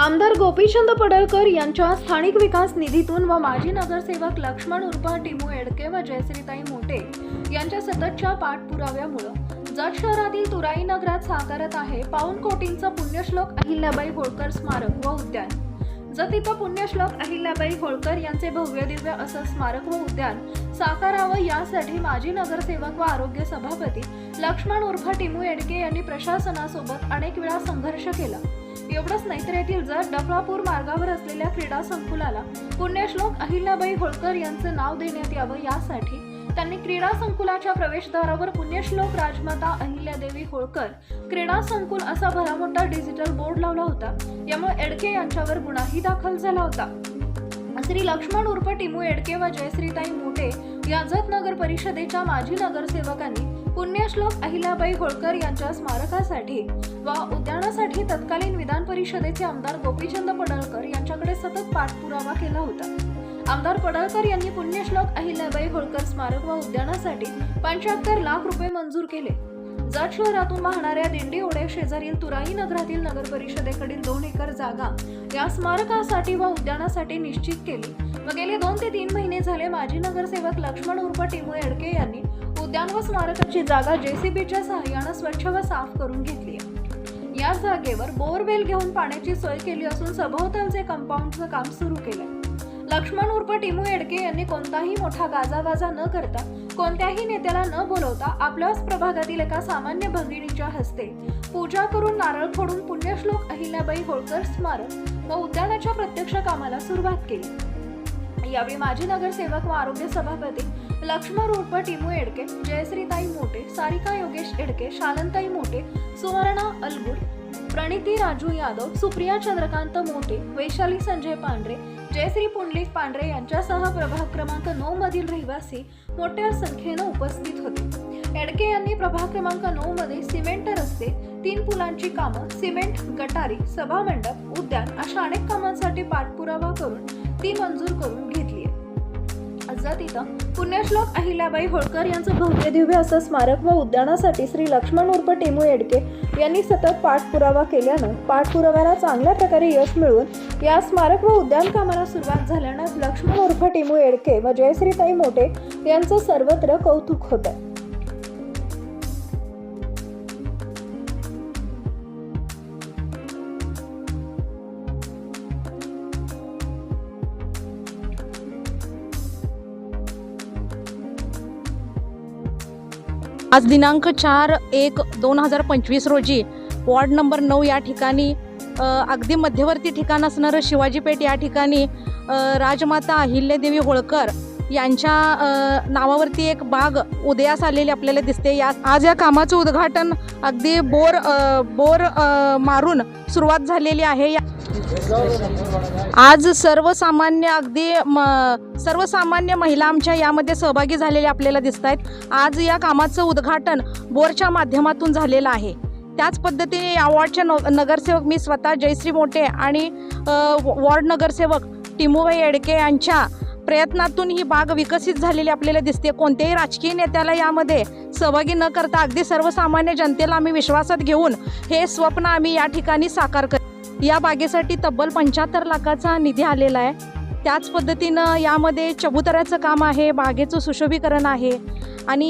आमदार गोपीचंद पडळकर यांच्या स्थानिक विकास निधीतून व माजी नगरसेवक लक्ष्मण उर्फ टिमू एडके व जयश्रीताई मोटे यांच्या सततच्या पाठपुराव्यामुळं जत शहरातील तुराई नगरात साकारत आहे पाऊन कोटींचा पुण्यश्लोक अहिल्याबाई होळकर स्मारक व उद्यान. जत इथं पुण्यश्लोक अहिल्याबाई होळकर यांचे भव्य दिव्य असं स्मारक व उद्यान साकारावं यासाठी माजी नगरसेवक व आरोग्य सभापती लक्ष्मण उर्फ टिमू एडके यांनी प्रशासनासोबत अनेक वेळा संघर्ष केला. एवढंच नाही तर येथील जर डफळापूर मार्गावर असलेल्या क्रीडा संकुलाला पुण्यश्लोक अहिल्याबाई होळकर यांचं नाव देण्यात यावं यासाठी त्यांनी क्रीडा संकुलाच्या प्रवेशद्वारावर पुण्यश्लोक राजमाता अहिल्यादेवी होळकर क्रीडा संकुल असा भरामोठा डिजिटल बोर्ड लावला होता. यामुळे एडके यांच्यावर गुन्हाही दाखल झाला होता. श्री लक्ष्मण उर्फ टिमू एडके व जयश्रीताई मोटे याजत नगर परिषदेच्या माजी नगरसेवकांनी पुण्यश्लोक अहिल्याबाई होळकर यांच्या स्मारकासाठी व उद्यानासाठी तत्कालीन विधान परिषदेचे आमदार गोपीचंद पडळकर यांच्याकडे सतत पाठपुरावा केला होता. आमदार पडळकर यांनी पुण्यश्लोक अहिल्याबाई होळकर स्मारक व उद्यानासाठी पंच्याहत्तर लाख रुपये मंजूर केले. जत शहरातून वाहणाऱ्या दिंडी ओढे शेजारील तुराई नगरातील नगर परिषदेकडील दोन एकर जागा या स्मारकासाठी व उद्यानासाठी निश्चित केली. व गेले दोन ते तीन महिने झाले माजी नगरसेवक लक्ष्मण उर्फ टिमू एडके यांनी उद्यान व स्मारकाची जागा जेसीबीच्या सहाय्यानं स्वच्छ व साफ करून घेतली या जागेवर बोरवेल घेऊन पाण्याची सोय केली असून सभोवतालचे कंपाऊंडचं काम सुरू केलं लक्ष्मण उर्फ टिमू एडके यांनी कोणताही मोठा गाजावाजा न करता कोणत्याही नेत्याला न बोलवता आपल्याच प्रभागातील एका सामान्य भगिनीच्या हस्ते पूजा करून नारळ फोडून पुण्यश्लोक अहिल्याबाई होळकर स्मारक व उद्यानाच्या प्रत्यक्ष कामाला सुरुवात केली. यावेळी माजी नगरसेवक व आरोग्य सभापती लक्ष्मण उर्फ टिमू एडके जयश्रीताई मोटे सारिका योगेश एडके शालनताई मोटे सुवर्णा अलगुड प्रणिती राजू यादव सुप्रिया चंद्रकांत मोटे वैशाली संजय पांढरे जयश्री पुंडलिक पांढरे यांच्यासह प्रभाग क्रमांक नऊ मधील रहिवासी मोठ्या संख्येनं उपस्थित होते. एडके यांनी प्रभाग क्रमांक नऊ मध्ये सिमेंट रस्ते तीन पुलांची कामं सिमेंट गटारी सभामंडप उद्यान अशा अनेक कामांसाठी पाठपुरावा करून ती मंजूर करून घेतली इथं पुण्यश्लोक अहिल्याबाई होळकर यांचं भव्य दिव्य असं स्मारक व उद्यानासाठी श्री लक्ष्मण उर्फ टेमू एडके यांनी सतत पाठपुरावा केल्यानं पाठपुराव्याला चांगल्या प्रकारे यश मिळवून या स्मारक व उद्यान कामाला सुरुवात झाल्यानं लक्ष्मण उर्फ टेमू एडके व जयश्रीताई मोठे यांचं सर्वत्र कौतुक होतं आज दिनांक चार एक दोन हजार पंचवीस रोजी वॉर्ड नंबर नऊ या ठिकाणी अगदी मध्यवर्ती ठिकाण असणारं शिवाजीपेठ या ठिकाणी राजमाता अहिल्यादेवी होळकर यांच्या नावावरती एक बाग उदयास आलेली आपल्याला दिसते. या आज या कामाचं उद्घाटन अगदी बोर बोर मारून सुरुवात झालेली आहे. या आज सर्वसामान्य अगदी म सर्वसामान्य महिला आमच्या यामध्ये सहभागी झालेल्या आपल्याला दिसत आहेत आज या कामाचं उद्घाटन बोरच्या माध्यमातून झालेलं आहे. त्याच पद्धतीने या वॉर्डच्या न नगरसेवक मी स्वतः जयश्री मोटे आणि वॉर्ड नगरसेवक टिमूबाई एडके यांच्या प्रयत्नातून ही बाग विकसित झालेली आपल्याला दिसते. कोणत्याही राजकीय नेत्याला यामध्ये सहभागी न करता अगदी सर्वसामान्य जनतेला आम्ही विश्वासात घेऊन हे स्वप्न आम्ही या ठिकाणी साकार कर या बागेसाठी तब्बल पंच्याहत्तर लाखाचा निधी आलेला आहे. त्याच पद्धतीनं यामध्ये चबुतऱ्याचं काम आहे बागेचं सुशोभीकरण आहे आणि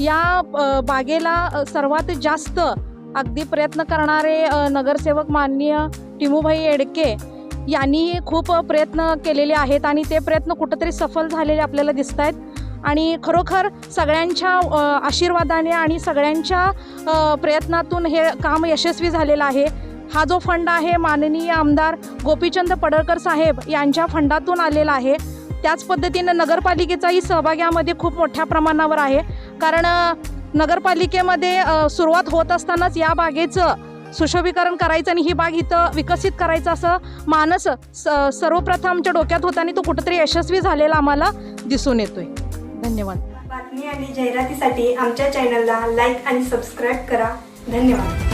या बागेला सर्वात जास्त अगदी प्रयत्न करणारे नगरसेवक माननीय टिमूभाई एडके यांनी खूप प्रयत्न केलेले आहेत आणि ते प्रयत्न कुठंतरी सफल झालेले आपल्याला दिसत आहेत आणि खरोखर सगळ्यांच्या आशीर्वादाने आणि सगळ्यांच्या प्रयत्नातून हे काम यशस्वी झालेलं आहे. हा जो फंड आहे माननीय आमदार गोपीचंद पडळकर साहेब यांच्या फंडातून आलेला आहे. त्याच पद्धतीनं नगरपालिकेचाही सहभाग यामध्ये खूप मोठ्या प्रमाणावर आहे. कारण नगरपालिकेमध्ये सुरुवात होत असतानाच या बागेचं सुशोभीकरण करायचं आणि ही बाग इथं विकसित करायचं असं मानस स सर्वप्रथम आमच्या डोक्यात होता आणि तो कुठंतरी यशस्वी झालेला आम्हाला दिसून येतोय. धन्यवाद. बातमी आणि जाहिरातीसाठी आमच्या चॅनलला लाईक आणि सबस्क्राईब करा. धन्यवाद.